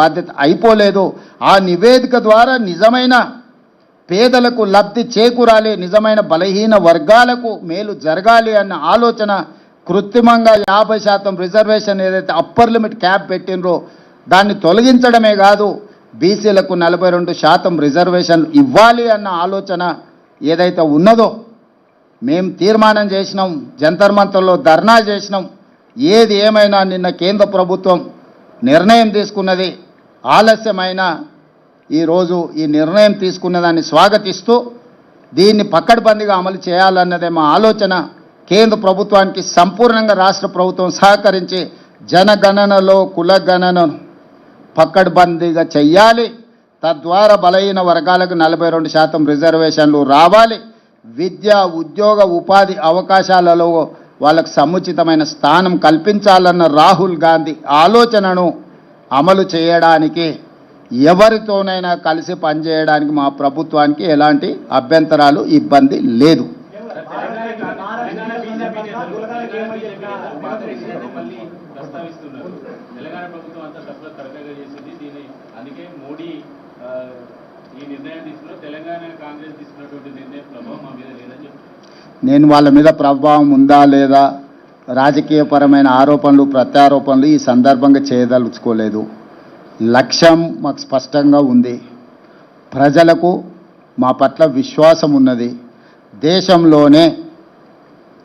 బాధ్యత అయిపోలేదు. ఆ నివేదిక ద్వారా నిజమైన పేదలకు లబ్ధి చేకూరాలి నిజమైన బలహీన వర్గాలకు మేలు జరగాలి అన్న ఆలోచన కృత్రిమంగా యాభై శాతం రిజర్వేషన్ ఏదైతే అప్పర్ లిమిట్ క్యాప్ పెట్టినరో దాన్ని తొలగించడమే కాదు బీసీలకు నలభై రెండు శాతం రిజర్వేషన్ ఇవ్వాలి అన్న ఆలోచన ఏదైతే ఉన్నదో మేము తీర్మానం చేసినాం జంతర్ మంతర్లో ధర్నా చేసినాం. ఏది ఏమైనా నిన్న కేంద్ర ప్రభుత్వం నిర్ణయం తీసుకున్నది ఆలస్యమైన ఈరోజు ఈ నిర్ణయం తీసుకున్న దాన్ని స్వాగతిస్తూ దీన్ని పక్కడబందిగా అమలు చేయాలన్నదే మా ఆలోచన. కేంద్ర ప్రభుత్వానికి సంపూర్ణంగా రాష్ట్ర ప్రభుత్వం సహకరించి జనగణనలో కులగణనను పక్కడబందీగా చెయ్యాలి. తద్వారా బలహీన వర్గాలకు నలభై రెండు శాతం రిజర్వేషన్లు రావాలి. విద్య ఉద్యోగ ఉపాధి అవకాశాలలో వాళ్ళకు సముచితమైన స్థానం కల్పించాలన్న రాహుల్ గాంధీ ఆలోచనను అమలు చేయడానికి ఎవరితోనైనా కలిసి పనిచేయడానికి మా ప్రభుత్వానికి ఎలాంటి అభ్యంతరాలు ఇబ్బంది లేదు. నేను వాళ్ళ మీద ప్రభావం ఉందా లేదా రాజకీయపరమైన ఆరోపణలు ప్రత్యారోపణలు ఈ సందర్భంగా చేయదలుచుకోలేదు. లక్ష్యం మాకు స్పష్టంగా ఉంది. ప్రజలకు మా పట్ల విశ్వాసం ఉన్నది. దేశంలోనే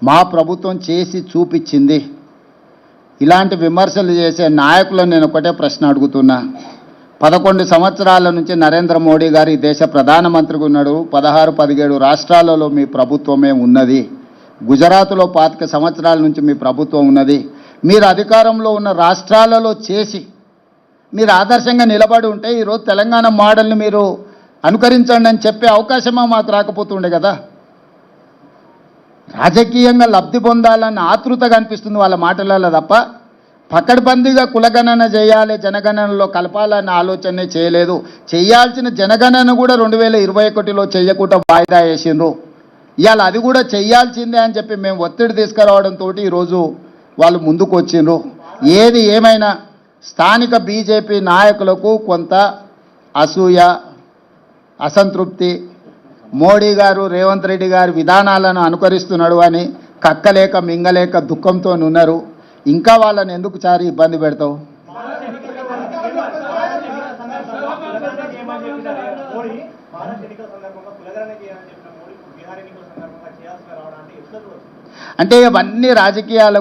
మా ప్రభుత్వం చేసి చూపించింది. ఇలాంటి విమర్శలు చేసే నాయకులను నేను ఒకటే ప్రశ్న అడుగుతున్నా. పదకొండు సంవత్సరాల నుంచి నరేంద్ర మోడీ గారు ఈ దేశ ప్రధానమంత్రిగా ఉన్నాడు. పదహారు పదిహేడు రాష్ట్రాలలో మీ ప్రభుత్వమే ఉన్నది. గుజరాత్లో పాతిక సంవత్సరాల నుంచి మీ ప్రభుత్వం ఉన్నది. మీరు అధికారంలో ఉన్న రాష్ట్రాలలో చేసి మీరు ఆదర్శంగా నిలబడి ఉంటే ఈరోజు తెలంగాణ మోడల్ని మీరు అనుకరించండి అని చెప్పే అవకాశమా మాకు రాకపోతుండే కదా? రాజకీయంగా లబ్ధి పొందాలన్న ఆతృతగా అనిపిస్తుంది వాళ్ళ మాటలలో తప్ప పకడ్బందీగా కులగణన చేయాలి జనగణనలో కలపాలన్న ఆలోచనే చేయలేదు. చేయాల్సిన జనగణన కూడా రెండు వేల ఇరవై ఒకటిలో చేయకుండా వాయిదా వేసిండ్రు. ఇవాళ అది కూడా చెయ్యాల్సిందే అని చెప్పి మేము ఒత్తిడి తీసుకురావడంతో ఈరోజు వాళ్ళు ముందుకు వచ్చిండ్రు. ఏది ఏమైనా స్థానిక బీజేపీ నాయకులకు కొంత అసూయ అసంతృప్తి మోడీ గారు రేవంత్ రెడ్డి గారు విధానాలను అనుకరిస్తున్నాడు అని కక్కలేక మింగలేక దుఃఖంతో ఉన్నారు. ఇంకా వాళ్ళని ఎందుకు చారి ఇబ్బంది పెడతావు? అంటే ఇవన్నీ రాజకీయాల